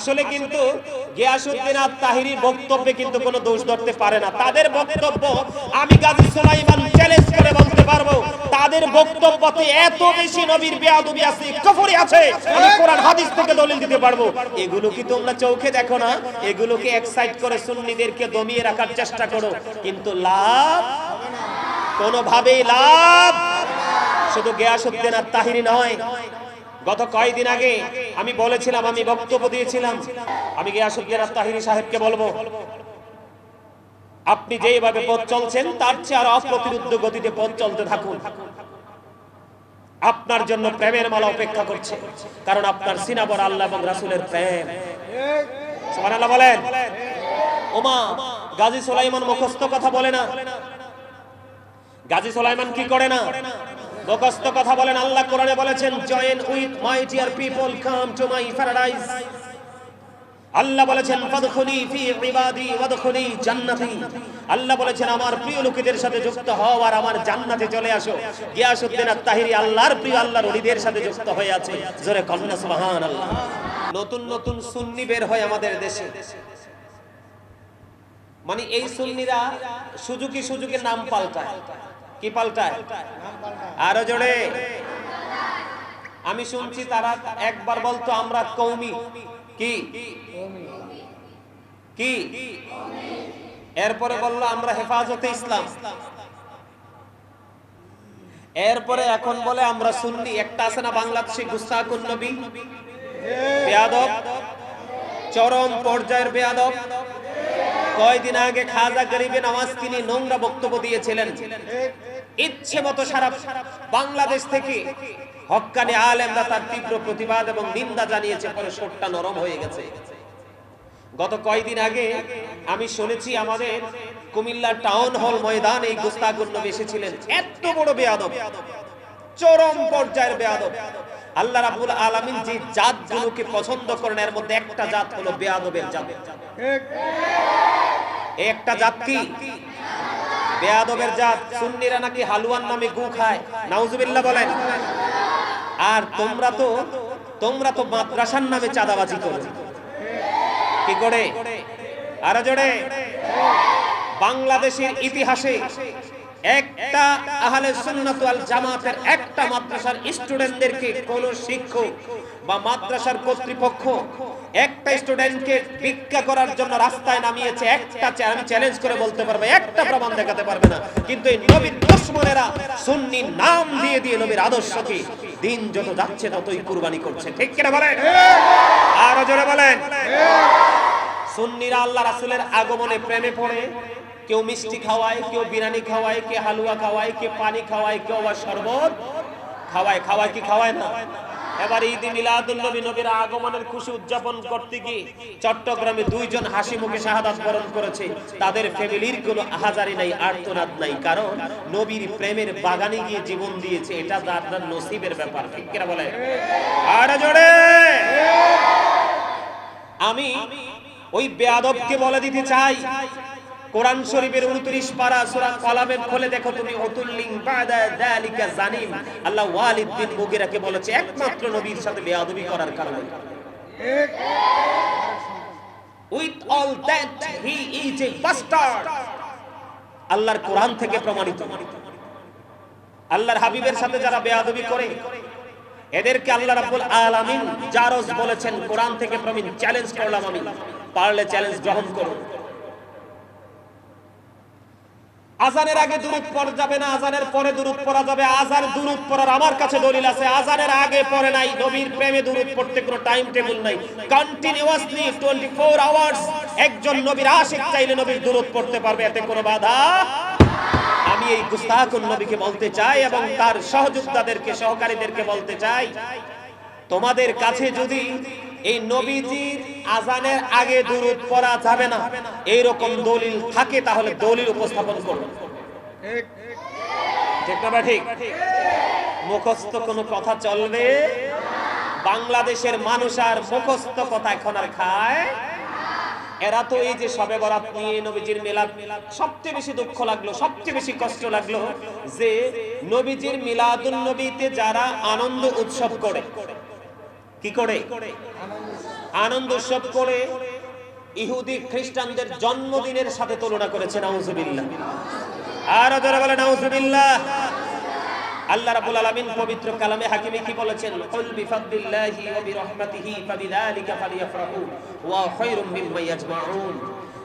আসলে কিন্তু গিয়াসুদ্দিন আর তাহিরি বক্তব্যে কিন্তু কোনো দোষ ধরতে পারে না। তাদের বক্তব্য আমি গাজী সুলাইমান চ্যালেঞ্জ করে বলতে পারব তাদের বক্তব্যতে এত বেশি নবীর বেয়াদবি আছে কুফরি আছে আমি কোরআন হাদিস থেকে দলিল দিতে পারব। এগুলো কি তোমরা চোখে দেখো না? এগুলোকে এক্সাইট করে সুন্নিদেরকে দমিয়ে রাখার চেষ্টা করো। কিন্তু লাভ কোনোভাবেই লাভ শুধু গিয়াসুদ্দিন আর তাহিরি নয় গত কয়েকদিন আগে আমি বলেছিলাম, আমি বক্তব্য দিয়েছিলাম। আমি গিয়াসুদ্দিন আর তাহিরি সাহেবকে বলব, আপনি যেইভাবে পথ চলছেন, তার চেয়ে আরও অপ্রতিরুদ্ধ গতিতে পথ চলতে থাকুন। আপনার জন্য প্রেমের মালা অপেক্ষা করছে, কারণ আপনার সিনাবর আল্লাহ এবং রাসুলের প্রেম। সুবহানাল্লাহ বলেন। ওমা, গাজী সুলাইমান মুখস্থ কথা বলে না। গাজী সুলাইমান কি করে না? মুখস্থ কথা বলেন, আল্লাহ কোরআনে বলেছেন join with my dear people come to my paradise আল্লাহ বলেছেন ফাদখুলি ফি ইবাদি ওয়াদখুলি জান্নাতি আল্লাহ বলেছেন, আমার প্রিয় লোকেদের সাথে যুক্ত হও আর আমার জান্নাতে চলে আসো। গিয়াসউদ্দিন আত-তাহিরি আল্লাহর প্রিয়, আল্লাহর ওলিদের সাথে যুক্ত হয়ে আছে। জোরে কন্যা সুবহানাল্লাহ। নতুন নতুন সুন্নি বের হয় আমাদের দেশে। মানে এই সুন্নিরা সুজুকি সুজুকি নাম পাল্টায়। কি পাল্টায়? আরও জোরে। আমি শুনছি তারা একবার বলতো আমরা কৌমি। কি? কি? এরপরে বলল, আমরা হেফাজতে ইসলাম। এরপরে এখন বলে, আমরা সুন্নি। একটা আছে না বাংলাদেশে গুস্তাকুন নবী? বেয়াদব। চরম পর্যায়ের বেয়াদব। কয়দিন আগে খাজা গরিবে নামাজ তিনি নোংরা বক্তব্য দিয়েছিলেন। ইচ্ছে মতো সারা বাংলাদেশ থেকে হক্কানি আলেমরা তার তীব্র প্রতিবাদ এবং নিন্দা জানিয়েছে পরে সোটটা নরম হয়ে গেছে। গত কয়দিন আগে আমি শুনেছি আমাদের কুমিল্লা টাউন হল ময়দান এই গুস্তাগুন্ন এসেছিলেন। এত বড় বেয়াদব, চরম পর্যায়ের বেয়াদব। আল্লাহ রাব্বুল আলামিন যে জাতগুলোকে পছন্দ করেন, এর মধ্যে একটা জাত হলো বেয়াদবের জাত। একটা জাত কি? বেয়াদবের জাত। সুন্নিরা নাকি হালুয়ার নামে গু খায়। নাউজুবিল্লাহ বলেন। আর তোমরা তো তোমরা তো মাদ্রাসার নামে চাঁদাবাজি করো। কি করে? আরও জোরে। বাংলাদেশের ইতিহাসে একটা আহলে সুন্নাত ওয়াল জামাতের একটা মাদ্রাসার স্টুডেন্টদেরকে কোন শিক্ষক বা মাদ্রাসার কর্তৃপক্ষ একটা স্টুডেন্টকে ভিক্ষা করার জন্য রাস্তায় নামিয়েছে, একটা আমি চ্যালেঞ্জ করে বলতে পারব, একটা প্রমাণ দেখাতে পারবে না। কিন্তু এই নবীর দুশ্মনেরা সুন্নি নাম দিয়ে দিয়ে নবীর আদর্শকে দিন যত যাচ্ছে ততই কুরবানি করছে। ঠিক কিনা বলেন? আরও জোরে বলেন। সুন্নিরা আল্লাহ রাসূলের আগমনে প্রেমে পড়ে, কেউ মিষ্টি খাওয়ায়, কেউ বিরিয়ানি খাওয়ায়, কে হালুয়া খাওয়ায়, কে পানি খাওয়ায় কেউ আবার শরবত খাওয়ায়। খাওয়ায় কি খাওয়ায় না? এবার ঈদ মিলাদুল নবী নবীর আগমনের খুশি উদযাপন করতে গিয়ে চট্টগ্রামে দুইজন হাসি মুখে শাহাদাত বরণ করেছে। তাদের ফ্যামিলির কোনো আহাজারি নাই, আর্তনাদ নাই। কারণ নবীর প্রেমের বাগানে গিয়ে জীবন দিয়েছে, এটা তার নসিবের ব্যাপার, ঠিক বলে আর জোরে! আমি ওই বেয়াদবকে বলে দিতে চাই কোরআন শরীফের 29 পারা সূরা কলামের খোলে দেখো তুমি উতুল্লিং বাদা যালিকা জানিম। আল্লাহ ওয়ালিদ বিন মুগিরাকে বলেছে, একমাত্র নবীর সাথে বেয়াদবি করার কারণে। উইথ অল হি ইজ আল্লাহর কোরআন থেকে প্রমাণিত। আল্লাহর হাবিবের সাথে যারা বেয়াদবি করে, এদেরকে আল্লাহ রাব্বুল আলামিন জারজ বলেছেন, কোরআন থেকে প্রমিন চ্যালেঞ্জ করলাম আমি। পারলে চ্যালেঞ্জ গ্রহণ করুন আজানের আগে দুরুদ পড়া যাবে না, আজানের পরে দুরুদ পড়া যাবে। আজান দুরুদ পড়ার আমার কাছে দলিল আছে, আজানের আগে পড়ে নাই, নবীর প্রেমে দুরুদ পড়তে কোনো টাইম টেবিল নাই। কন্টিনিউয়াসলি 24 আওয়ার্স একজন নবীর আশিক চাইলে নবীর দুরুদ পড়তে পারবে, এতে কোনো বাধা? আমি এই গুস্তাকুন নবীকে বলতে চাই এবং তার সহযোদ্ধাদেরকে, সহকারীদেরকে বলতে চাই, তোমাদের কাছে যদি এই নবীজির আজানের আগে দুরুদ পড়া যাবে না। এইরকম দলিল থাকে, তাহলে দলিল উপস্থাপন করুন। ঠিক মুখস্থ কোনো কথা চলবে? বাংলাদেশের মানুষ আর মুখস্থ কথা এখন আর খায়? এরা তো এই যে সবে বরাত নিয়ে নবীজির মিলাদ, সবচেয়ে বেশি দুঃখ লাগল, সবচেয়ে বেশি কষ্ট লাগল যে নবীজির মিলাদুন নবীতে যারা আনন্দ উৎসব করে কি করে? আনন্দ উৎসব করে ইহুদি খ্রিস্টানদের জন্মদিনের সাথে তুলনা করেছে, নাউজুবিল্লাহ। আল্লাহ রাব্বুল আলামিন পবিত্র কালামে হাকিমে কি বলেছেন? কুল বিফাদলিল্লাহি ওয়া বিরহমাতিহি ফাবিযালিকা ফালিয়াফরাহু ওয়া খায়রুম মিম্মা ইয়াজমাউন।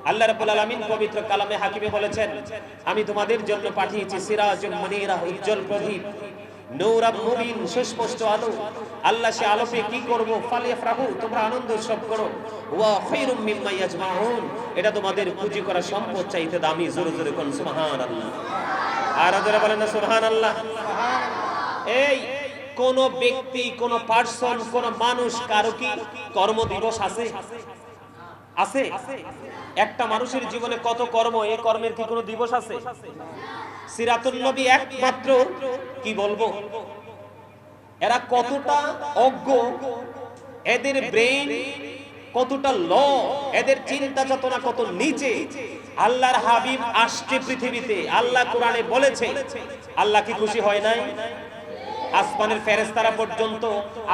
আল্লাহ রাব্বুল আলামিন পবিত্র কালামে হাকিমে বলেছেন, আমি তোমাদের জন্য পাঠিয়েছি সিরাজুম মুনীরা, উজ্জ্বল প্রদীপ। নূরাম মুবিন সুস্পষ্ট আলো আল্লাহ সে আলোকে কি করব? ফালিয়াফরাহু তোমরা আনন্দ উৎসব করো। ওয়া খায়রুম এটা তোমাদের পুঁজি করা সম্পদ চাইতে দামি, জোরে জোরে কোন, সুবহানাল্লাহ। আর যারা বলেন না, সুবহানাল্লাহ। এই, কোন ব্যক্তি, কোন পার্সন কোন মানুষ, কারও কি কর্ম দিবস আছে? আছে। একটা মানুষের জীবনে কত কর্ম, এই কর্মের কি কোনো দিবস আছে? সিরাতুল নবী একমাত্র, কি বলব? এরা কতটা অজ্ঞ, এদের ব্রেন কতটা ল, এদের চিন্তা চেতনা কত নিচে। আল্লাহর হাবিব আসছে পৃথিবীতে, আল্লাহ কোরআনে বলেছে, আল্লাহ কি খুশি হয় নাই? আসমানের ফেরেস্তারা পর্যন্ত,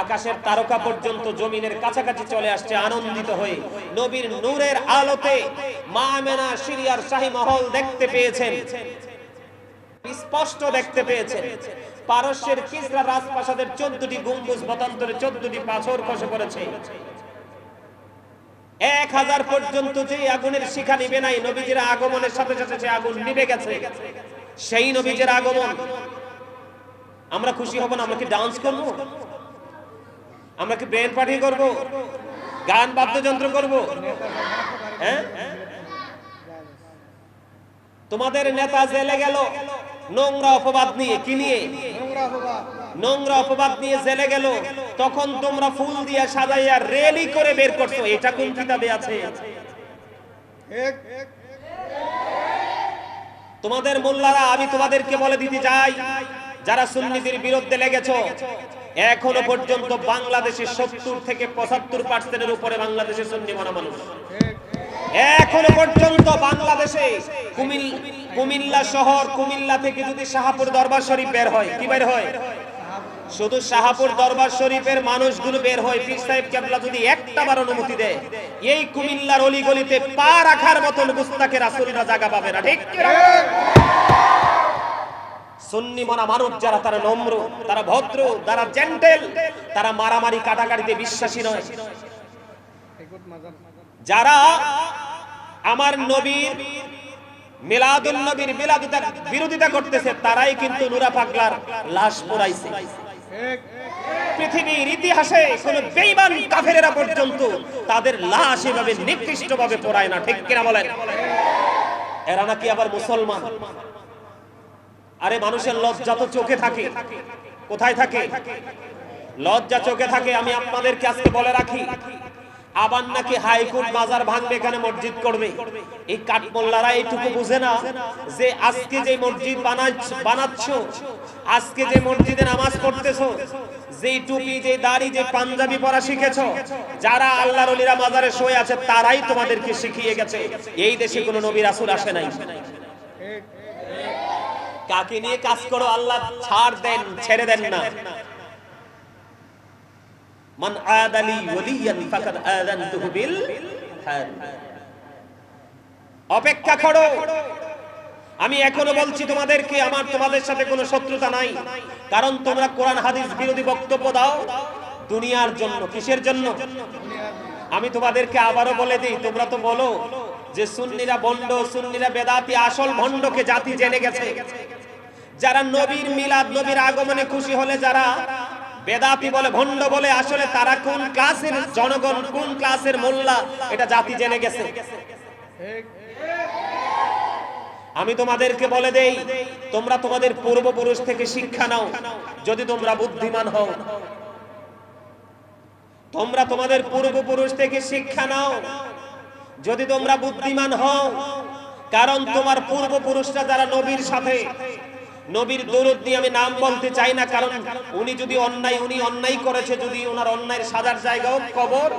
আকাশের তারকা পর্যন্ত, জমিনের কাছাকাছি চলে আসছে আনন্দিত হয়ে। নবীর নূরের আলোতে মা মেনা সিরিয়ার শাহী মহল দেখতে পেয়েছেন। স্পষ্ট দেখতে পেয়েছেন পারস্যের কিসরা রাজপ্রাসাদের চোদ্দটি গম্বুজ মতান্তরে চোদ্দটি পাথর খসে পড়েছে। এক হাজার পর্যন্ত যে আগুনের শিখা নিবে নাই, নবীজির আগমনের সাথে সাথে সে আগুন নিভে গেছে। সেই নবীজের আগমন। আমরা খুশি হব না, আমরা কি ডান্স করব? আমরা কি ব্রেন পার্টি করব? গান বাদ্যযন্ত্র করব? হ্যাঁ? তোমাদের নেতা জেলে গেল। নোংরা অপবাদ নিয়ে, কি নিয়ে? নোংরা অপবাদ নিয়ে জেলে গেল। তখন তোমরা ফুল দিয়ে সাজাইয়া রেলি করে বের করছ। এটা কোন কিতাবে আছে? তোমাদের মোল্লারা, আমি তোমাদেরকে বলে দিতে যাই যারা সুন্নিদের বিরুদ্ধে লেগেছো, এখনও পর্যন্ত বাংলাদেশে সত্তর থেকে পঁচাত্তর পার্সেন্টের উপরে বাংলাদেশে সুন্নি মনা মানুষ। এখনও পর্যন্ত বাংলাদেশে কুমিল্লা শহর, কুমিল্লা থেকে যদি শাহপুর দরবার শরীফ বের হয়, কি বের হয়? শুধু শাহপুর দরবার শরীফের মানুষগুলো বের হয়। পীর সাহেব কেবলা যদি একটা বার অনুমতি দেয়, এই কুমিল্লার অলিগলিতে পা রাখার মতন গুস্তাকে রাসূলরা জায়গা পাবে না, ঠিক সুন্নি মনা মানুষ যারা, তারা নম্র, তারা ভদ্র, তারা জেন্টেল তারা মারামারি কাটাকাটিতে বিশ্বাসী নয়। যারা আমার নবীর মিলাদুল নবীর মিলাদুতা বিরোধিতা করতেছে, তারাই কিন্তু নুরা পাগলার লাশ পোড়াইছে। পৃথিবীর ইতিহাসে কোন বেঈমান কাফেরেরা পর্যন্ত তাদের লাশ এভাবে নিকৃষ্টভাবে পোড়ায় না, ঠিক কিনা বলেন? এরা নাকি আবার মুসলমান? আরে মানুষের লজ্জা তো চোখে থাকে। কোথায় থাকে? লজ্জা চোখে থাকে, আমি আপনাদেরকে আজকে বলে রাখি। আবার নাকি হাইকোর্ট বাজার ভাঙবে এখানে মসজিদ করবে? এই কাঠমোল্লারা এইটুকু বুঝে না যে আজকে যে মসজিদ বানাচ্ছ আজকে যে মসজিদে নামাজ পড়তেছো যে টুপি যে দাড়ি, যে পাঞ্জাবি পরা শিখেছো, যারা আল্লাহর ওলিরা মাজারে শুয়ে আছে, তারাই তোমাদেরকে শিখিয়ে গেছে, এই দেশে কোনো নবী রাসূল আসে নাই। কাকে নিয়ে কাজ করো? আল্লাহ ছাড় দেন, ছেড়ে দেন না। মান আদালি ওয়ালিয়ান ফাকাদ আযানতুহু বিল হারব অপেক্ষা করো। আমি এখনও বলছি তোমাদেরকে, আমার তোমাদের সাথে কোনো শত্রুতা নাই। কারণ তোমরা কোরআন, হাদিস বিরোধী বক্তব্য দাও। দুনিয়ার জন্য, কিসের জন্য? আমি তোমাদেরকে আবারও বলে দিই, তোমরা তো বলো যে সুন্নিরা বন্ড, সুন্নিরা বেদাতি আসল ভণ্ডকে জাতি জেনে গেছে। যারা নবীর মিলাদ, নবীর আগমনে খুশি হলে যারা বেদাতি বলে, ভণ্ড বলে, আসলে তারা কোন ক্লাসের জনগণ, কোন ক্লাসের মোল্লা, এটা জাতি জেনে গেছে। আমি তোমাদেরকে বলে দেই, তোমরা তোমাদের পূর্বপুরুষ থেকে শিক্ষা নাও, যদি তোমরা বুদ্ধিমান হও। তোমরা তোমাদের পূর্বপুরুষ থেকে শিক্ষা নাও, যদি তোমরা বুদ্ধিমান হও, কারণ তোমার পূর্বপুরুষরা যারা নবীর সাথে নবীর দরুদ দিয়ে আমি নাম বলতে চাই না, কারণ উনি যদি অন্যায়, উনি অন্যায় করেছে যদি ওনার অন্যায়ের সাজার জায়গাও কবর,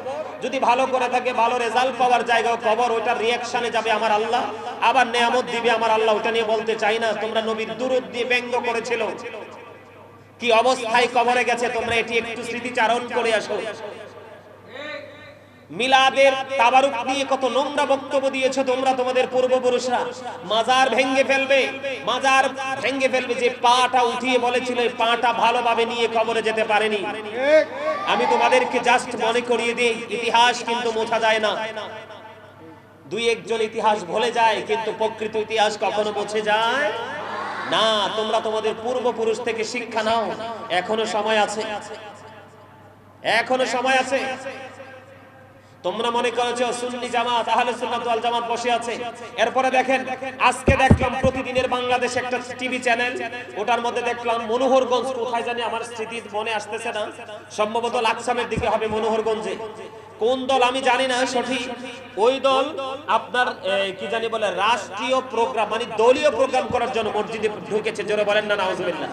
যদি ভালো করে থাকে, ভালো রেজাল্ট পাওয়ার জায়গাও কবর, ওইটার রিয়াকশনে যাবে আমার আল্লাহ। আবার নেয়ামত দিবে আমার আল্লাহ ওটা নিয়ে বলতে চাই না, তোমরা নবীর দরুদ দিয়ে ব্যঙ্গ করেছিল। কি অবস্থায় কবরে গেছে, তোমরা এটি একটু স্মৃতিচারণ করে আসো। মিলাদের তাবারুক নিয়ে কত নোংরা বক্তব্য দিয়েছ তোমরা তোমাদের পূর্বপুরুষরা। মাজার ভেঙ্গে ফেলবে। মাজার ভেঙ্গে ফেলবে যে পাটা উঠিয়ে বলেছিল পাটা ভালোভাবে নিয়ে কবরে যেতে পারেনি। আমি তোমাদেরকে জাস্ট মনে করিয়ে দিই, ইতিহাস কিন্তু মোছা যায় না। দুই একজন ইতিহাস ভুলে যায়, কিন্তু প্রকৃত ইতিহাস কখনো মুছে যায় না। তোমরা তোমাদের পূর্বপুরুষ থেকে শিক্ষা নাও। এখনও সময় আছে। এখনও সময় আছে। তোমরা মনে করেছ সুন্নি জামাত, আহলে সুন্নাত ওয়াল জামাত বসে আছে। এরপরে দেখেন, আজকে দেখলাম প্রতিদিনের বাংলাদেশ একটা টিভি চ্যানেল, ওটার মধ্যে দেখলাম মনোহরগঞ্জ কোথায় জানি আমার স্মৃতি মনে আসতেছে না। সম্ভবত লাকসামের দিকে হবে মনোহরগঞ্জে। কোন দল আমি জানি না, সঠিক। ওই দল আপনার কি জানি বলে, রাষ্ট্রীয় প্রোগ্রাম মানে দলীয় প্রোগ্রাম করার জন্য মসজিদে ঢুকেছে। জোরে বলেন না, নাউজুবিল্লাহ।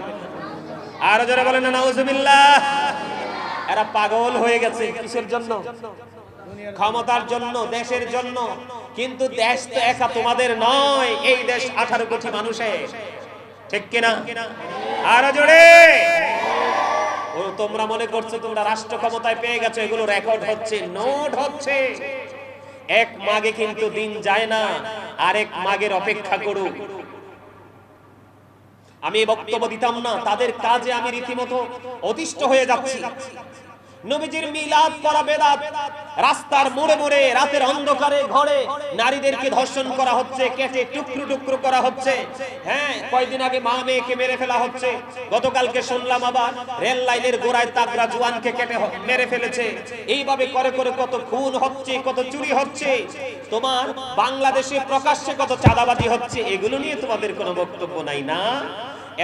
আরও জোরে বলেন না, নাউজুবিল্লাহ। এরা পাগল হয়ে গেছে কিসের জন্য? ক্ষমতার জন্য দেশের জন্য কিন্তু দেশ তো একা তোমাদের নয়। এই দেশ আঠারো কোটি মানুষের। ঠিক কিনা? আরও জোরে! ও তোমরা মনে করছ তোমরা রাষ্ট্র ক্ষমতায় পেয়ে গেছো এগুলো রেকর্ড হচ্ছে নোট হচ্ছে। এক মাগে কিন্তু দিন যায় না আরেক মাগের অপেক্ষা করুক। আমি বক্তব্য দিতাম না তাদের কাজে আমি রীতিমতো অতিষ্ঠ হয়ে যাচ্ছি। নবীজির মিলাদ পড়া বেদাত। রাস্তার মোড়ে মোড়ে, রাতের অন্ধকারে ঘরে নারীদেরকে ধর্ষণ করা হচ্ছে, কেটে টুকরো টুকরো করা হচ্ছে। হ্যাঁ কয়দিন আগে মা মেয়েকে মেরে ফেলা হচ্ছে। গতকালকে শুনলাম আবার রেল লাইনের গোড়ায় তাগরা জুয়ানকে কেটে মেরে ফেলেছে। এইভাবে করে করে কত খুন হচ্ছে, কত চুরি হচ্ছে। তোমার বাংলাদেশে প্রকাশ্যে কত চাঁদাবাজি হচ্ছে, এগুলো নিয়ে তোমাদের কোনো বক্তব্য নাই না?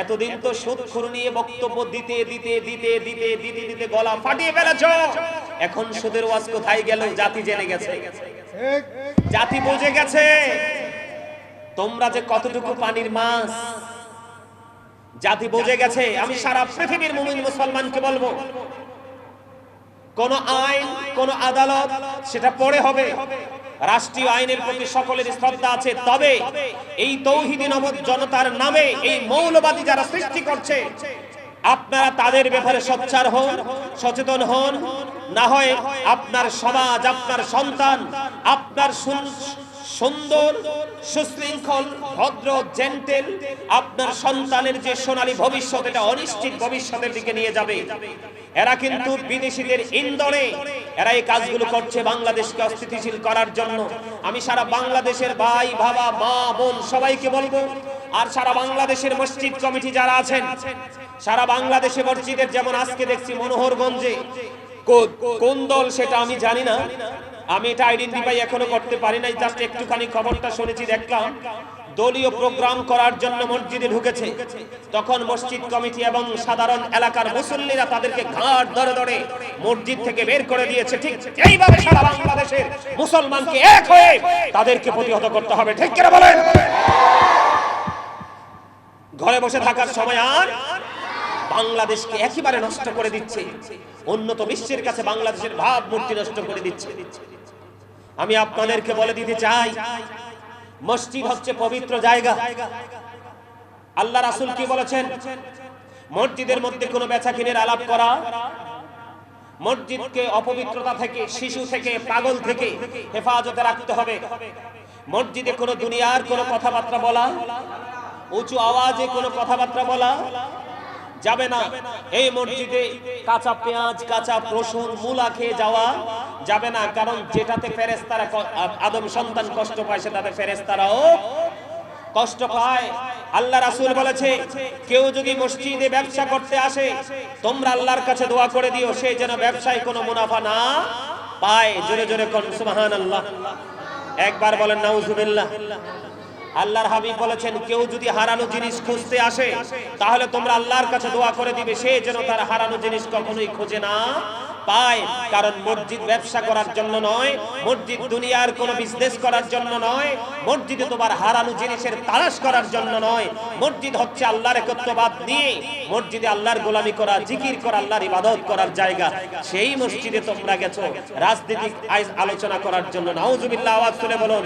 এতদিন তো সুদখুর নিয়ে বক্তব্য দিতে দিতে দিতে দিতে দিতে দিতে গলা ফাটিয়ে ফেলেছ। এখন সুদের ওয়াজ কোথায় গেল জাতি জেনে গেছে। জাতি বুঝে গেছে। তোমরা যে কতটুকু পানির মাছ, জাতি বুঝে গেছে। আমি সারা পৃথিবীর মুমিন মুসলমানকে বলব, কোন আইন, কোন আদালত সেটা পড়ে হবে। রাষ্ট্রীয় আইনের প্রতি সকলের শ্রদ্ধা আছে, তবে এই তৌহিদিন জনতার নামে এই মৌলবাদী যারা সৃষ্টি করছে, আপনারা তাদের ব্যাপারে সচ্চার হন, সচেতন হন। না হয় আপনার সমাজ, আপনার সন্তান, আপনার সুন্দর, সুশৃঙ্খল, ভদ্র, জেন্টেল, আপনার সন্তানের যে সোনালী ভবিষ্যৎ, এটা অনিশ্চিত ভবিষ্যতের দিকে নিয়ে যাবে। এরা কিন্তু বিদেশিদের ইন্ধনে, এরা এই কাজগুলো করছে বাংলাদেশকে অস্থিতিশীল করার জন্য। আমি সারা বাংলাদেশের ভাই, বাবা, মা, বোন সবাইকে বলব, আর সারা বাংলাদেশের মসজিদ কমিটি যারা আছেন, সারা বাংলাদেশে মসজিদের যেমন আজকে দেখছি মনোহরগঞ্জে কোন দল সেটা আমি জানি না। আমি এটা আইডেন্টিফাই এখনও করতে পারি নাই জাস্ট একটুখানি খবরটা শুনেছি, দেখলাম। দলীয় প্রোগ্রাম করার জন্য মসজিদে ঢুকেছে। তখন মসজিদ কমিটি এবং সাধারণ এলাকার মুসল্লিরা তাদেরকে ঘাট ধরে ধরে মসজিদ থেকে বের করে দিয়েছে। ঠিক এইভাবে সারা বাংলাদেশের মুসলমানকে এক হয়ে তাদেরকে প্রতিহত করতে হবে। ঠিক কিনা বলেন? ঘরে বসে থাকার সময় আর বাংলাদেশকে একেবারে নষ্ট করে দিচ্ছে। উন্নত বিশ্বের কাছে বাংলাদেশের ভাব মূর্তি নষ্ট করে দিচ্ছে। আমি আপনাদেরকে বলে দিতে চাই, মসজিদ হচ্ছে পবিত্র জায়গা। আল্লাহ রাসূল কি বলেছেন? মসজিদের মধ্যে কোনো বেচা কিনের আলাপ করা, মসজিদকে অপবিত্রতা থেকে, শিশু থেকে, পাগল থেকে হেফাজতে রাখতে হবে। মসজিদে কোনো দুনিয়ার কোনো কথাবার্তা বলা, উঁচু আওয়াজে কোনো কথাবার্তা বলা যাবে না। এই মসজিদে কাঁচা পেঁয়াজ, কাঁচা রসুন, মূলা খেয়ে যাওয়া যাবে না। কারণ যেটাতে ফেরেস্তারা আদম সন্তান কষ্ট পায়, সেটাতে ফেরেস্তারাও কষ্ট পায়। আল্লাহ রাসুল বলেছে, কেউ যদি মসজিদে ব্যবসা করতে আসে, তোমরা আল্লাহর কাছে দোয়া করে দিও, সে যেন ব্যবসায় কোনো মুনাফা না পায়। জোরে জোরে কোন, সুবহানাল্লাহ। একবার বলেন, নাউজুবিল্লাহ। আল্লাহর হাবিব বলেছেন, কেউ যদি হারানো জিনিস খুঁজতে আসে, তাহলে তোমরা আল্লাহর কাছে দোয়া করে দিবে, সে যেন তার হারানো জিনিস কখনোই খোঁজে না পায়। কারণ মসজিদ ব্যবসা করার জন্য নয়, মসজিদ দুনিয়ার কোনো বিজনেস করার জন্য নয়, মসজিদে তোমার হারানো জিনিসের তালাশ করার জন্য নয়। মসজিদ হচ্ছে আল্লাহর একত্ববাদ নিয়ে, মসজিদে আল্লাহর গোলামি করা, জিকির করা, আল্লাহর ইবাদত করার জায়গা। সেই মসজিদে তোমরা গেছো। রাজনৈতিক আলোচনা করার জন্য। নাউজুবিল্লাহ, আওয়াজ তুলে বলুন।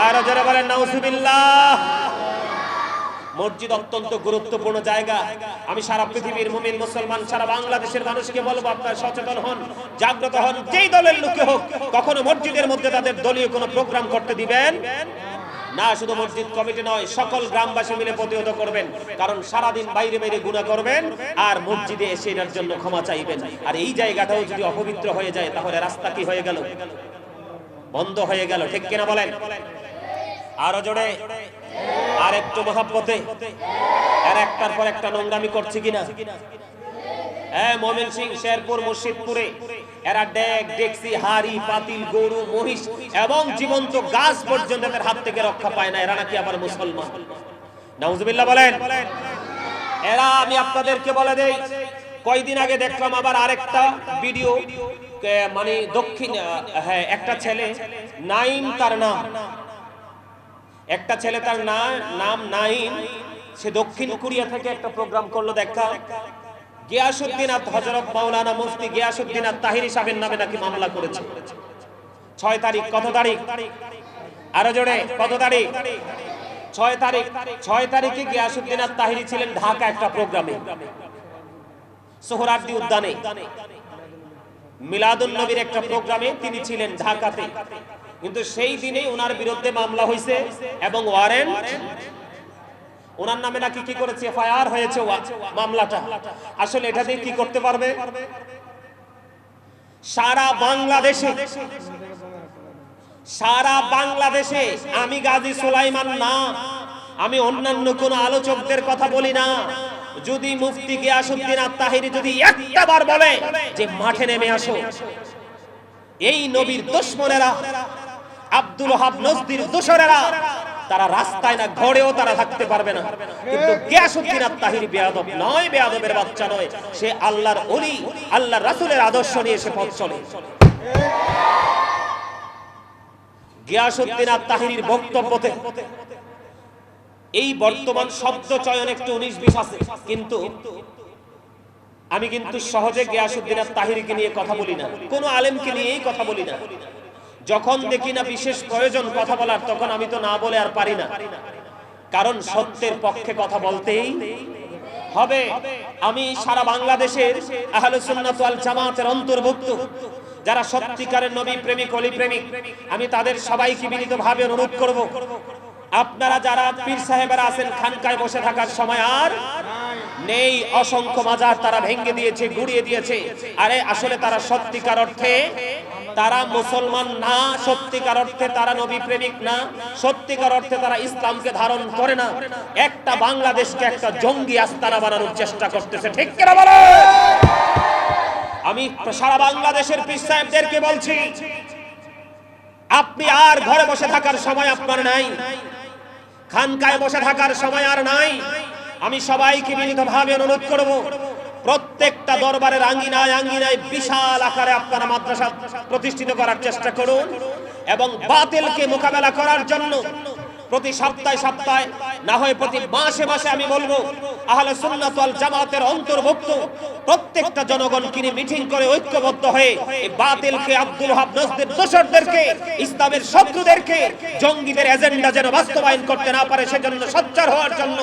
আর যারা বলেন, নাউজুবিল্লাহ, মসজিদ অত্যন্ত গুরুত্বপূর্ণ জায়গা। আমি সারা পৃথিবীর মুমিন, মুসলমান, সারা বাংলাদেশের মানুষকে বলব, আপনারা সচেতন হন, জাগ্রত হন, যেই দলের লোকে হোক, কখনো মসজিদের মধ্যে তাদের দলীয় কোনো প্রোগ্রাম করতে দিবেন? না, শুধু মসজিদ কমিটি নয়, সকল গ্রামবাসী মিলে প্রতিহত করবেন, কারণ সারাদিন বাইরে বাইরে গুণা করবেন, আর মসজিদে এসে এটার জন্য ক্ষমা চাইবেন। আর এই জায়গাটাও যদি অপবিত্র হয়ে যায়, তাহলে রাস্তা কি হয়ে গেল? বন্ধ হয়ে গেল, ঠিক কিনা বলেন? আরও জোরে। আর একটু মহাব্বতে আর একটার পর একটা নোংরামি করছে কিনা? হ্যাঁ মমিন শেরপুর এরা ডেক, ডেক্সি, হাড়ি, পাতিল, গরু, মহিষ এবং জীবন্ত গাছ হাত থেকে রক্ষা পায় না। এরা নাকি মুসলমান। বলেন। এরা, আমি আপনাদেরকে বলে দেই, কয়দিন আগে দেখলাম আবার আরেকটা ভিডিও মানে দক্ষিণ হ্যাঁ একটা ছেলে, নাইম তার নাম। একটা ছেলে তার নাম নাইম সে দক্ষিণ কোরিয়া থেকে একটা প্রোগ্রাম করল, দেখা। গিয়াসুদ্দিন আর হজরত মাওলানা মুফতি গিয়াসুদ্দিন আর তাহিরি সাহেবের নামে নাকি মামলা করেছে। ছয় তারিখ, কত তারিখ? আরও জোরে, কত তারিখ? ছয় তারিখ, ছয় তারিখে গিয়াসুদ্দিন আর তাহিরি ছিলেন ঢাকা একটা প্রোগ্রামে। সোহরার্দি উদ্যানে। মিলাদুন নবীর একটা প্রোগ্রামে তিনি ছিলেন ঢাকাতে। কিন্তু সেই দিনেই ওনার বিরুদ্ধে মামলা হয়েছে এবং ওয়ারেন্ট, ওনার নামে নাকি কি করেছে, এফআইআর হয়েছে মামলাটা। আসলে এটা দিয়ে কি করতে পারবে? সারা বাংলাদেশে সারা বাংলাদেশে আমি গাজী সুলাইমান না, আমি অন্যান্য কোন আলোচকদের কথা বলি না। যদি মুফতি গিয়াসুদ্দিন আত্মাহিরি যদি একটা বার বলে যে মাঠে নেমে আসো, এই নবীর দুশ্মনেরা আব্দুল হাব নজদির দোসরেরা, তারা রাস্তায় না, ঘরেও তারা থাকতে পারবে না। কিন্তু গিয়াসুদ্দিন আত্মাহিরি বেয়াদব নয়, বেয়াদবের বাচ্চা নয়। সে আল্লাহর অলি আল্লাহর রাসূলের আদর্শ নিয়ে সে পথ চলে। গিয়াসুদ্দিন আত্মাহিরির বক্তব্যতে এই বর্তমান শব্দ চয়ন একটু উনিশ বিশ আছে। কিন্তু আমি কিন্তু সহজে গিয়াসুদ্দিন তাহিরিকে নিয়ে কথা বলি না। কোনো আলেমকে নিয়েই কথা বলি না। যখন দেখি না বিশেষ প্রয়োজন কথা বলার, তখন আমি তো না বলে আর পারি না। কারণ সত্যের পক্ষে কথা বলতেই হবে। আমি সারা বাংলাদেশের আহলে সুন্নাত ওয়াল জামাতের অন্তর্ভুক্ত। যারা সত্যিকারের নবী, প্রেমিক অলি প্রেমিক আমি তাদের সবাইকে বিনীতভাবে অনুরোধ করব, আপনারা যারা পীর সাহেবেরা আছেন, খানকায় বসে থাকার সময় আর নেই, অসংখ্য মাজার তারা ভেঙে দিয়েছে, গুড়িয়ে দিয়েছে। আরে, আসলে তারা সত্যিকার অর্থে তারা মুসলমান না, সত্যিকার অর্থে তারা নবী প্রেমিক না, সত্যিকার অর্থে তারা ইসলামকে ধারণ করে না। একটা বাংলাদেশকে একটা জঙ্গি আস্তানা বানানোর চেষ্টা করতেছে, ঠিক আমি সারা বাংলাদেশের পীর সাহেবদেরকে বলছি, আপনি আর ঘরে বসে থাকার সময় আপনার নাই, খানকায় বসে থাকার সময় আর নাই। আমি সবাইকে বিনীতভাবে অনুরোধ করব প্রত্যেকটা দরবারের আঙ্গিনায় আঙ্গিনায় বিশাল আকারে আপনারা মাদ্রাসা প্রতিষ্ঠিত করার চেষ্টা করুন এবং বাতিলকে মোকাবেলা করার জন্য প্রতি সপ্তাহে সপ্তাহে না হয় প্রতি মাসে মাসে আমি বলব, আহলে সুন্নাত ওয়াল জামাতের অন্তর্ভুক্ত, প্রত্যেকটা জনগণ কিনে মিটিং করে ঐক্যবদ্ধ হয়ে এই বাতিলকে আব্দুল হাব নজদের দোসরদেরকে, ইসলামের শত্রুদেরকে, জঙ্গিদের এজেন্ডা যেন বাস্তবায়ন করতে না পারে সেজন্য সচ্চার হওয়ার জন্য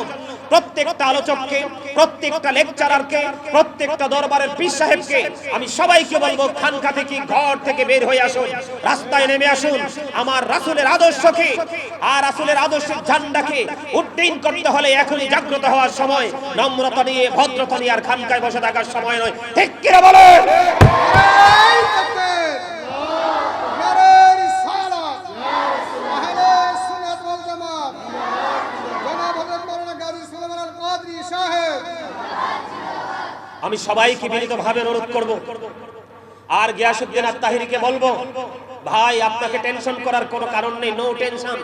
প্রত্যেকটা আলোচককে, প্রত্যেকটা লেকচারারকে, প্রত্যেকটা দরবারের পীর সাহেবকে আমি সবাইকে বলব, খানকা থেকে ঘর থেকে বের হয়ে আসুন, রাস্তায় নেমে আসুন, আমার রাসূলের আদর্শকে, আর রাসূলের আদর্শের ঝান্ডাকে উড্ডীন করতে হলে এখনই জাগ্রত হওয়ার সময়। নম্রতা নিয়ে, ভদ্রতা নিয়ে আর খানকায় বসে থাকার সময় নয়। ঠিক কিনা সাহেব আমি সবাইকে বিনীতভাবে অনুরোধ করব। আর গিয়াসুদ্দিন আত্মাহিরিকে বলব, ভাই, আপনাকে টেনশন করার কোনো কারণ নেই নো টেনশন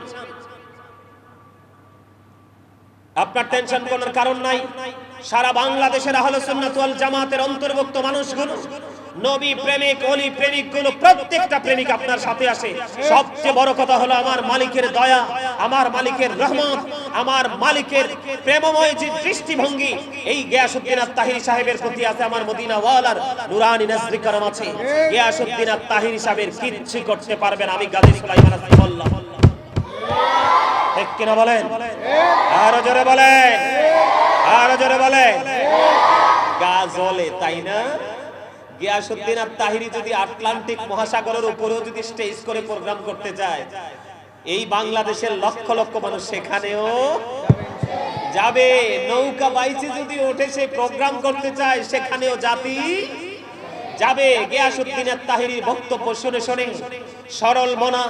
আপনার টেনশন করার কারণ নাই। সারা বাংলাদেশের আহলে সুন্নাত ওয়াল জামাতের অন্তর্ভুক্ত মানুষগুলো, নবী প্রেমিক, অলি প্রেমিকগুলো প্রত্যেকটা প্রেমিক আপনার সাথে আসে। সবচেয়ে বড় কথা হলো আমার মালিকের দয়া, আমার মালিকের রহমত, আমার মালিকের প্রেমময় যে দৃষ্টিভঙ্গি, এই গিয়াসুদ্দিন আত-তাহিরি সাহেবের প্রতি আছে আমার মদিনা ওয়ালার নুরানি নাজরি করম আছে। গিয়াসুদ্দিন আত-তাহিরি সাহেবের কিচ্ছু করতে পারবেন আমি গাজী সুলাইমান বললাম ঠিক কিনা বলেন? আরও জোরে বলেন। আরও জোরে বলেন। গা জ্বলে তাই না? গিয়াসুদ্দিন আর তাহিরি যদি আটলান্টিক মহাসাগরের উপরেও যদি স্টেজ করে প্রোগ্রাম করতে যায় এই বাংলাদেশের লক্ষ লক্ষ মানুষ সেখানেও যাবে। নৌকা বাইচে যদি ওঠে, সে প্রোগ্রাম করতে চায়, সেখানেও জাতি যাবে গিয়াসুদ্দিনের তাহিরির বক্তব্য শুনে শুনে। সরল মনা,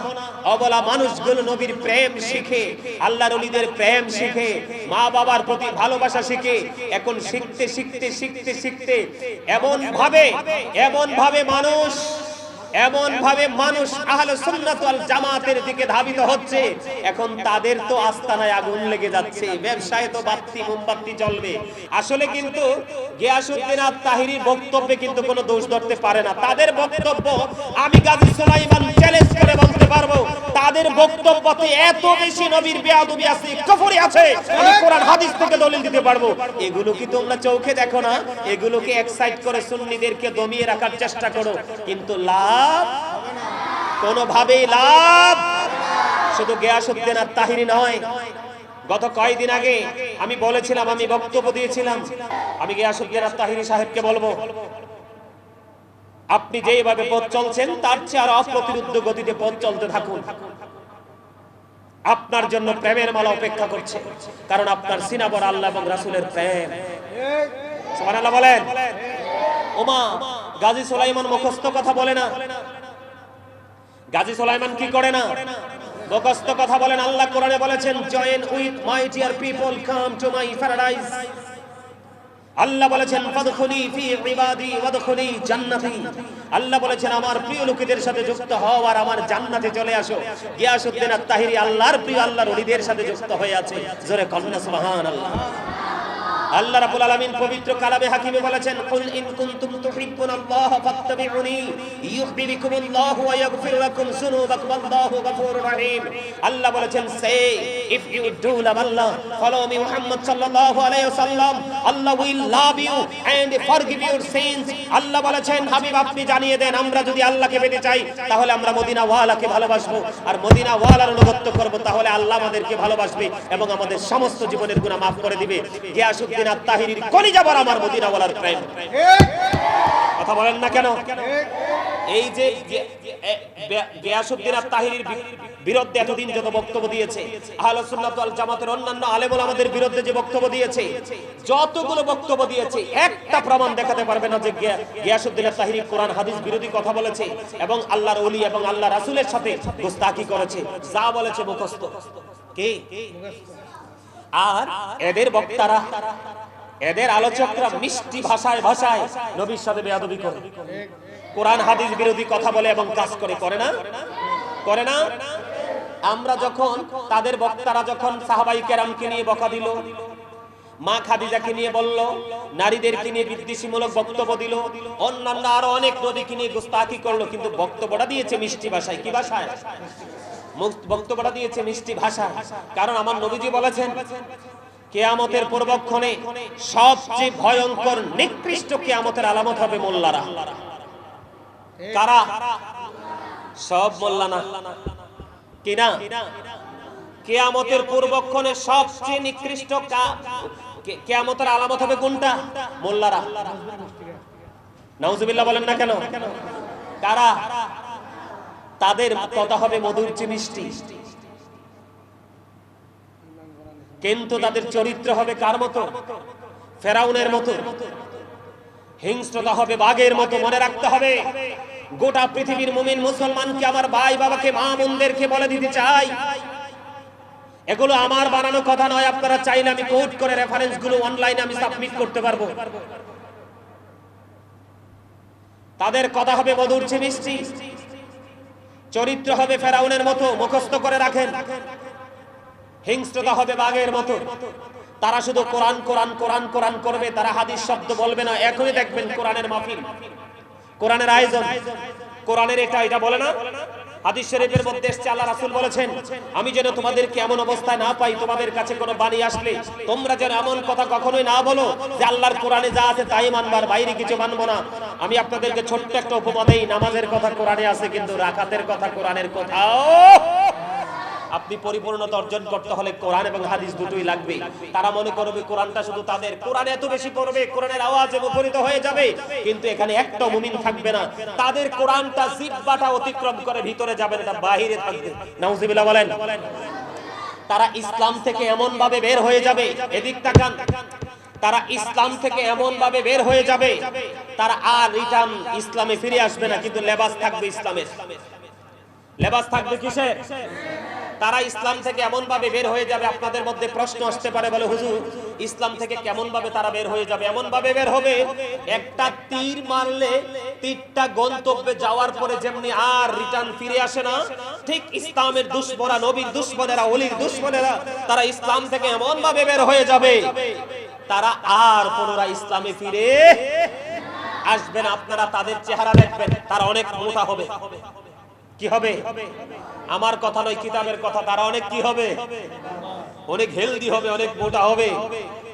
অবলা মানুষগুলো নবীর প্রেম শিখে, আল্লাহর অলিদের প্রেম শিখে, মা বাবার প্রতি ভালোবাসা শিখে, এখন শিখতে শিখতে শিখতে শিখতে এমন ভাবে এমন ভাবে মানুষ এমন ভাবে মানুষ আহলে সুন্নাত ওয়াল জামাতের দিকে ধাবিত হচ্ছে। এখন তাদের তো আস্তানায় আগুন লেগে যাচ্ছে। ব্যবসায় তো বাতি, মোমবাতি জ্বলবে। আসলে কিন্তু গিয়াসউদ্দিন আর তাহিরির বক্তব্যে কিন্তু কোনো দোষ ধরতে পারে না। তাদের বক্তব্য আমি গাজী সুলাইমান চ্যালেঞ্জ করে বলতে পারব। তাদের বক্তব্যতে এত বেশি নবীর বেয়াদবি আছে, কুফরি আছে। আমি কোরআন, হাদিস থেকে দলিল দিতে পারব। এগুলো কি তোমরা চোখে দেখো না? এগুলোকে এক্সাইট করে সুন্নিদেরকে দমিয়ে রাখার চেষ্টা করো। কিন্তু লাভ? কোনোভাবেই লাভ? শুধু গিয়াসউদ্দিন আর তাহিরি নয়, গত কয়েকদিন আগে আমি বলেছিলাম, আমি বক্তব্য দিয়েছিলাম। আমি গিয়াসউদ্দিন আর তাহিরি সাহেবকে বলব, আপনি যেভাবে পথ চলছেন, তার চেয়ে আর অপ্রতিরুদ্ধ গতিতে পথ চলতে থাকুন। আপনার জন্য প্রেমের মালা অপেক্ষা করছে, কারণ আপনার সিনাবর আল্লাহ এবং রাসুলের প্রেম। বলেন। ওমা গাজী সুলাইমান মুখস্থ কথা বলে না। গাজী সুলাইমান কি করে না? মুখস্থ কথা বলেন, আল্লাহ কোরআনে বলেছেন join with my dear people come to my paradise আল্লাহ বলেছেন, ফাদখুলি ফি ইবাদি ওয়াদখুলি জান্নাতি। আল্লাহ বলেছেন, আমার প্রিয় লোকেদের সাথে যুক্ত হও আর আমার জান্নাতে চলে আসো। গিয়াসউদ্দিন আত-তাহিরি আল্লাহর প্রিয় আল্লাহর ওলিদের সাথে যুক্ত হয়ে আছে। জোরে কন্যা সুবহানাল্লাহ। আল্লাহ রাব্বুল আলামিন পবিত্র কালামে হাকিমে বলেছেন, কুল ইন কুনতুম তুহিব্বুনাল্লাহ ফাত্তাবিউনি ওয়া ইয়াগফির লাকুম যুনুবাকুম, আল্লাহু গফুরুর রহিম। আল্লাহ বলেছেন, say, if you do love Allah follow me Muhammad সাল্লাল্লাহু আলাইহি ওয়াসাল্লাম, আল্লাহ will love you and forgive sins. আল্লাহ বলেছেন, হাবিব, আপনি জানিয়ে দেন, আমরা যদি আল্লাহকে পেতে চাই, তাহলে আমরা মদিনা ওয়ালাকে ভালোবাসবো। আর মদিনা ওয়ালার করব, তাহলে আল্লাহ আমাদেরকে ভালোবাসবে এবং আমাদের সমস্ত জীবনের গুনাহ মাফ করে দিবে। কলিজা আমার মদিনা ওয়ালার প্রেম। কথা বলেন না কেন? এই যে গি- এ- বে- গিয়াসউদ্দিন আত-তাহিরির বিরুদ্ধে এতদিন যত বক্তব্য দিয়েছে আহলুস সুন্নাত ওয়াল জামাতের অন্যান্য আলেমুল আমাদের বিরুদ্ধে যে বক্তব্য দিয়েছে, যতগুলো বক্তব্য দিয়েছে, একটা প্রমাণ দেখাতে পারবে না যে গিয়া- গিয়াসউদ্দিন আত-তাহিরি কোরআন, হাদিস বিরোধী কথা বলেছে এবং আল্লাহর ওলি এবং আল্লাহ রাসূলের সাথে গোস্তাকি করেছে। যা বলেছে মুখস্থ। কে? আর এদের বক্তারা, এদের আলোচকরা মিষ্টি ভাষায় ভাষায় নবীর সাথে বেয়াদবি করে। কোরআন, হাদিস বিরোধী কথা বলে এবং কাজ করে করে না? করে না? আমরা যখন তাদের বক্তারা যখন সাহাবাই কেরামকে নিয়ে বকা দিল, মা খাদিজাকে নিয়ে বলল, নারীদেরকে নিয়ে বিদ্বেষীমূলক বক্তব্য দিল, অন্যান্য আরও অনেক নদীকে নিয়ে গুস্তাকি করল, কিন্তু বক্তব্যটা দিয়েছে মিষ্টি ভাষায়। কি ভাষায়? বক্তব্যটা দিয়েছে মিষ্টি ভাষা কারণ আমার নবীজি বলেছেন, কেয়ামতের পূর্বক্ষণে সবচেয়ে ভয়ঙ্কর, নিকৃষ্ট কেয়ামতের আলামত হবে মোল্লারা। কারা? সব মোল্লা না কিনা? কেয়ামতের পূর্বক্ষণে সবচেয়ে নিকৃষ্ট কেয়ামতের আলামত হবে কোনটা? মোল্লারা। নাউজুবিল্লাহ বলেন না কেন? কারা? তাদের কথা হবে মধুর মিষ্টি কিন্তু তাদের চরিত্র হবে কার মতো? ফেরাউনের মতো। হিংস্রতা হবে বাঘের মতো, মনে রাখতে হবে। গোটা পৃথিবীর মুমিন মুসলমানকে আমার ভাই বাবাকে, মা বোনদেরকে বলে দিতে চাই। এগুলো আমার বানানো কথা নয়, আপনারা চাইলে আমি কোট করে রেফারেন্সগুলো অনলাইনে আমি সাবমিট করতে পারব। তাদের কথা হবে মধুর মিষ্টি চরিত্র হবে ফেরাউনের মতো, মুখস্থ করে রাখেন। হিংস্রতা হবে বাঘের মতো। তারা শুধু কোরআন কোরআন কোরআন কোরআন করবে, তারা হাদিস শব্দ বলবে না। এখনই দেখবেন কোরআনের মাফিল কোরআনের আয়োজন। কোরআনের এটা এটা বলে না? হাদিস শরীফের মধ্যে আল্লাহ রাসূল বলেছেন, আমি যেন তোমাদেরকে এমন অবস্থায় না পাই, তোমাদের কাছে কোনো বাণী আসলে, তোমরা যেন এমন কথা কখনোই না বলো যে আল্লাহর কোরআনে যা আছে তাই মানবার, বাইরে কিছু মানবো না। আমি আপনাদেরকে ছোট্ট একটা উপমা দেই, নামাজের কথা কোরআনে আছে, কিন্তু রাকাতের কথা কোরআনের কোথাও আপনি পরিপূর্ণতা অর্জন করতে হলে কোরআন এবং হাদিস দুটোই লাগবে। তারা মনে করবে কোরআনটা শুধু তাদের। কোরআন এত বেশি পড়বে কোরআনের আওয়াজে মুখরিত হয়ে যাবে। কিন্তু এখানে একটা মুমিন থাকবে না। তাদের কোরআনটা জিব্বাটা অতিক্রম করে ভিতরে যাবে না বাহিরে থাকবে। নাউজুবিল্লাহ বলেন। তারা ইসলাম থেকে এমন ভাবে বের হয়ে যাবে, এদিক তাকান। তারা ইসলাম থেকে এমন ভাবে বের হয়ে যাবে, তারা আর রিটার্ন ইসলামে ফিরে আসবে না, কিন্তু লেবাস থাকবে ইসলামের। লেবাস থাকবে কিসের? তারা ইসলাম থেকে এমন ভাবে বের হয়ে যাবে, আপনাদের মধ্যে প্রশ্ন আসতে পারে বলে, হুজুর, ইসলাম থেকে কেমন ভাবে তারা বের হয়ে যাবে? এমন ভাবে বের হবে, একটা তীর মারলে তীরটা গন্তব্যে যাওয়ার পরে যেমনি আর রিটার্ন ফিরে আসে না, ঠিক ইসলামের দুশ্মরা নবীর দুশ্মনেরা, অলির দুশ্মনেরা, তারা ইসলাম থেকে এমন ভাবে বের হয়ে যাবে, তারা আর পুনরায় ইসলামে ফিরে আসবেন আপনারা তাদের চেহারা দেখবেন, তারা অনেক মোটা হবে। কি হবে? আমার কথা নয়, কিতাবের কথা, তারা অনেক কি হবে? অনেক হেলদি হবে, অনেক মোটা হবে।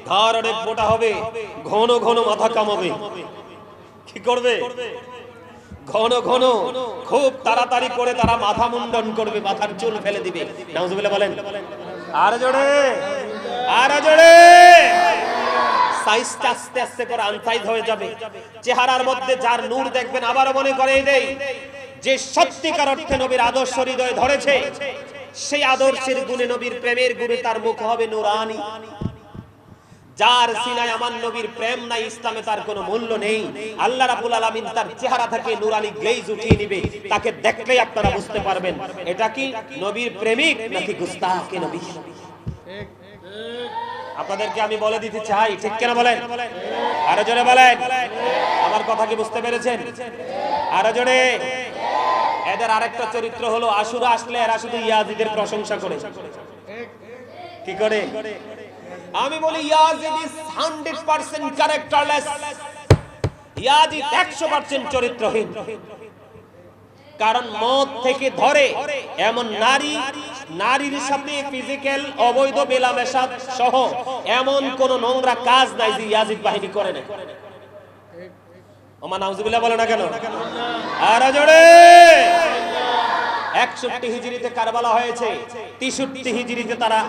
ধার অনেক মোটা হবে। ঘন ঘন মাথা কামাবে। কি করবে? ঘন ঘন, খুব তাড়াতাড়ি করে তারা মাথা মুন্ডন করবে, মাথার চুল ফেলে দিবে। বলেন। আর জোরে আর জোরে। সাইজটা আস্তে আস্তে করে আনসাইজ হয়ে যাবে। চেহারার মধ্যে যার নূর দেখবেন, আবারও মনে করে দেই। যে সত্যিকার অর্থে নবীর আদর্শ হৃদয় ধরেছে, সেই আদর্শের গুণে নবীর প্রেমের গুণে তার মুখ হবে নুরানি। যার সিনায় আমার নবীর প্রেম নাই, ইসলামে তার কোনো মূল্য নেই। আল্লাহ রাব্বুল আলামিন তার চেহারা থেকে নুরানি গ্লেজ উঠিয়ে নিবে। তাকে দেখলেই আপনারা বুঝতে পারবেন, এটা কি নবীর প্রেমিক নাকি গুস্তাখে নবী? আপনাদেরকে আমি বলে দিতে চাই, ঠিক কেন বলেন? আরও জোরে বলেন। আমার কথা কি বুঝতে পেরেছেন? আরও জোরে। এদের আরেকটা চরিত্র হলো আশুরা, আসলে এরা শুধু ইয়াজিদের প্রশংসা করে। কি করে? আমি বলি ইয়াজিদ ইজ 100% ক্যারেক্টারলেস ইয়াজিদ 100% চরিত্রহীন। কারণ মদ থেকে ধরে এমন নারী, নারীর সাথে ফিজিক্যাল অবৈধ মেলামেশা সহ এমন কোন নোংরা কাজ নাই যে ইয়াজিদ বাহিনী করে না ওমা নাউজুবিল্লাহ বলে না কেন? আর জোরে! একষট্টি হিজরিতে কারবালা হয়েছে, তেষট্টি হিজরিতে তারা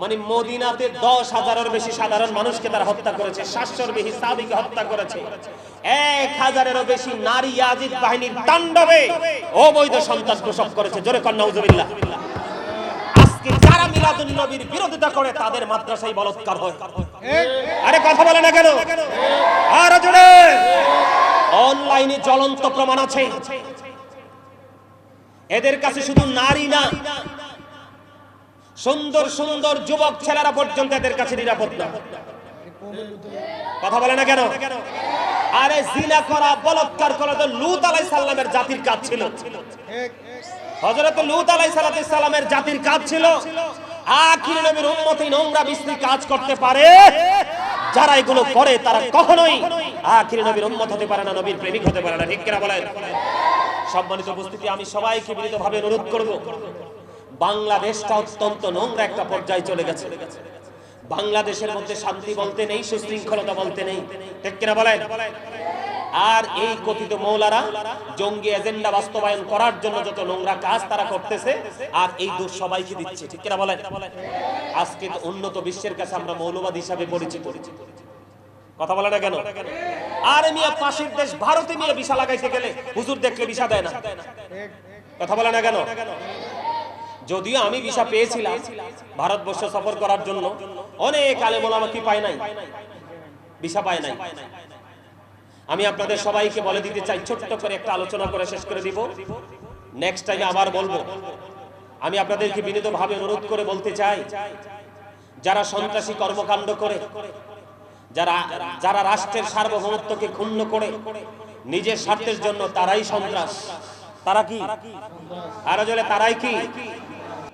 মানে মদিনাতে দশ হাজারের বেশি সাধারণ মানুষকে তারা হত্যা করেছে, সাতশোর বেশি সাবিকে হত্যা করেছে। এক হাজারেরও বেশি নারী ইয়াজিদ বাহিনীর তাণ্ডবে অবৈধ সন্তান প্রসব করেছে। জোরে কন্যা উজুবিল্লাহ আজকে যারা মিলাদুন নবীর বিরোধিতা করে, তাদের মাদ্রাসায় বলৎকার হয়। আরে কথা বলে না কেন? আর জোরে। অনলাইনে জ্বলন্ত প্রমাণ আছে। এদের কাছে শুধু নারী না, সুন্দর সুন্দর যুবক ছেলেরা পর্যন্ত এদের কাছে নিরাপদ না। কথা বলে না কেন? আরে জিনা করা, বলৎকার করা তো লুত আলাই সাল্লামের জাতির কাজ ছিল। হযরত লুত আলাই সালামের জাতির কাজ ছিল। নোংরা বিশ্রী কাজ করতে পারে। যারা এগুলো করে, তারা কখনোই উম্মত হতে পারে না, নবীর প্রেমিক হতে পারে না। ঠিক কিনা বলেন? সম্মানিত উপস্থিতি, আমি সবাইকে বিনীতভাবে অনুরোধ করব, বাংলাদেশটা অত্যন্ত নোংরা একটা পর্যায়ে চলে গেছে। বাংলাদেশের মধ্যে শান্তি বলতে নেই, সুশৃঙ্খলতা বলতে নেই। ঠিক কিনা বলেন? আর এই কথিত মৌলারা জঙ্গি এজেন্ডা বাস্তবায়ন করার জন্য যত নোংরা কাজ তারা করতেছে, আর এই দোষ সবাইকে দিচ্ছে। ঠিক কিনা বলেন? আজকে উন্নত বিশ্বের কাছে আমরা মৌলবাদ হিসাবে পরিচিত। কথা বলে না কেন? আর দেশ ভারতে গেলে হুজুর দেখলে দেয় না। কথা বলে না কেন? যদিও আমি ভিসা পেয়েছিলাম ভারতবর্ষ সফর করার জন্য, অনেক আলেমল আমাকে পায় নাই? ভিসা পায় নাই। আমি আপনাদের সবাইকে বলে দিতে চাই, ছোট্ট করে একটা আলোচনা করে শেষ করে দিব। নেক্সট টাইমে আবার বলব। আমি আপনাদেরকে বিনীতভাবে অনুরোধ করে বলতে চাই, যারা সন্ত্রাসী কর্মকাণ্ড করে, যারা যারা রাষ্ট্রের সার্বভৌমত্বকে ক্ষুণ্ণ করে, নিজের স্বার্থের জন্য তারাই সন্ত্রাস। তারা কি? আরও জলে তারাই কি?